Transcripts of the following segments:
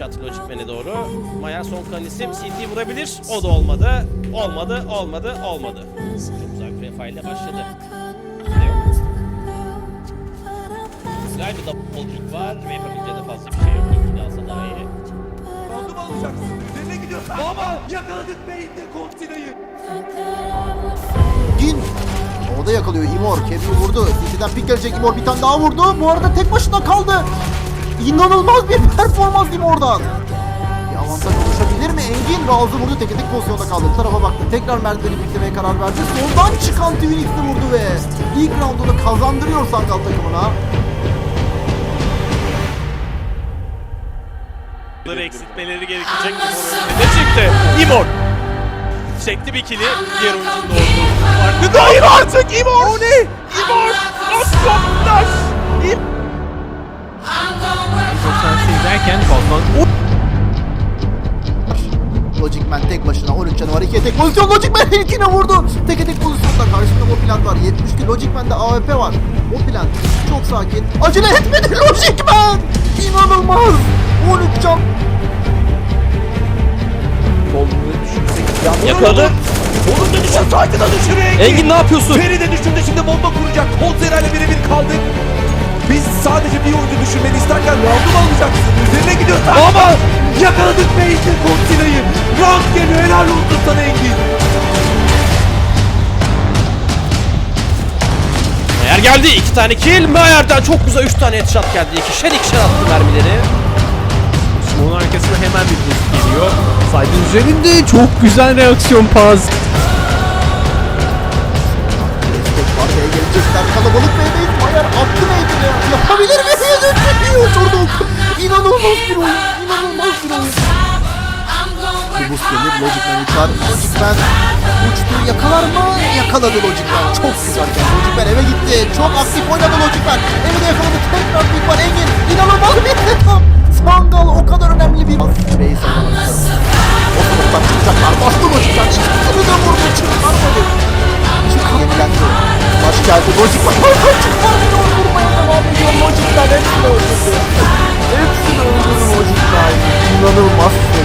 headshot Logicman'e doğru. Maya son kalan isim CT vurabilir. O da olmadı. Olmadı, olmadı, olmadı. Çok güzel bir refa ile başladı. Güzel bir double kick var ve yapabileceği de fazla bir şey yok. İlkini alsa daha iyi. Mu alacaksın? Üzerine gidiyorsun. Ama yakaladık beyinde Kontina'yı. Gin. Orada yakalıyor Imor. Kevin'i vurdu. City'den pick gelecek Imor bir tane daha vurdu. Bu arada tek başına kaldı. İnanılmaz bir performans Imor'dan. Bir avantaj oluşabilir mi? Engin razı vurdu. Teke tek pozisyonda kaldı. Tarafa baktı. Tekrar merdiveni piklemeye karar verdi. Soldan çıkan Twinix'i vurdu ve ilk roundunu kazandırıyor Sangal takımına. Bunları eksiltmeleri gerekecek de çıktı. Imor! Çekti bir kili. Diğer oyuncunun da olduğu farkında. Hayır artık Imor! O ne? Imor! Aslanlar! Logic Man tek başına 13 canı var. 2'ye tek pozisyon. Logic Man ilkine vurdu. Teke tek pozisyonda karşısında o plan var. 72 Logic Man'de AWP var. O plan çok sakin. Acele etmedi Logic Man. İnanılmaz. 13 can. Yakaladı. Onun da düşür, da düşür Engin. Engin ne yapıyorsun? Feri de düşürdü şimdi bomba kuracak. Holzera ile birebir kaldık. Biz sadece bir oyuncu düşürmeni isterken roundu mu alacaksın? Üzerine gidiyorsun. Ama yakaladık beyinde Kontina'yı. Round geliyor. Helal olsun sana Engin. Meyer geldi. iki tane kill. Meyer'den çok güzel üç tane headshot geldi. İkişer ikişer attı mermileri. Onun arkasına hemen bir boost geliyor. Saydın üzerinde çok güzel reaksiyon var. B'ye gelecekler. Kalabalık B'deyiz. Mayer attı B'ye. Yapabilir mi? İyi uçurduk. İnanılmaz bir oyun. İnanılmaz bir oyun. Bir boost gelir. Logic Man uçar. Logic Man uçtu. Yakalar mı? Yakaladı Logic Man. Çok güzel. Logic Man eve gitti. Çok aktif oynadı Logic Man. Evi de yakaladı. Tekrar bir var. Engin. İnanılmaz bir setup. Sangal o kadar önemli bir... Savunmak O taraftan çıkacaklar. Bastı Logic Man. İkisini de vurdu. Çıkarmadı. Çıkarmadı. Baş geldi. Logic Man. Çıkarmıyor. Vurmaya devam ediyor. Logic Man hepsini öldürdü. Hepsini öldürdü Logic Man.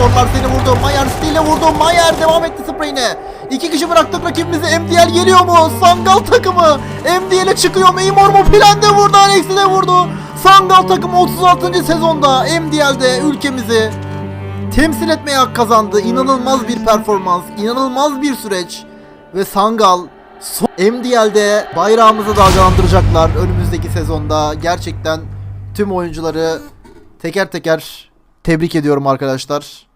İnorlar seni vurdu. Mayer ile vurdu. Mayer devam etti spreyine. İki kişi bıraktık rakibimizi. MDL geliyor mu? Sangal takımı. MDL'e çıkıyor mu? Imor mu? Plan de vurdu. Alex'i de vurdu. Sangal takımı 36. sezonda MDL'de ülkemizi temsil etmeye hak kazandı. İnanılmaz bir performans. inanılmaz bir süreç. Ve Sangal so- MDL'de bayrağımızı dalgalandıracaklar önümüzdeki sezonda. Gerçekten tüm oyuncuları teker teker tebrik ediyorum arkadaşlar.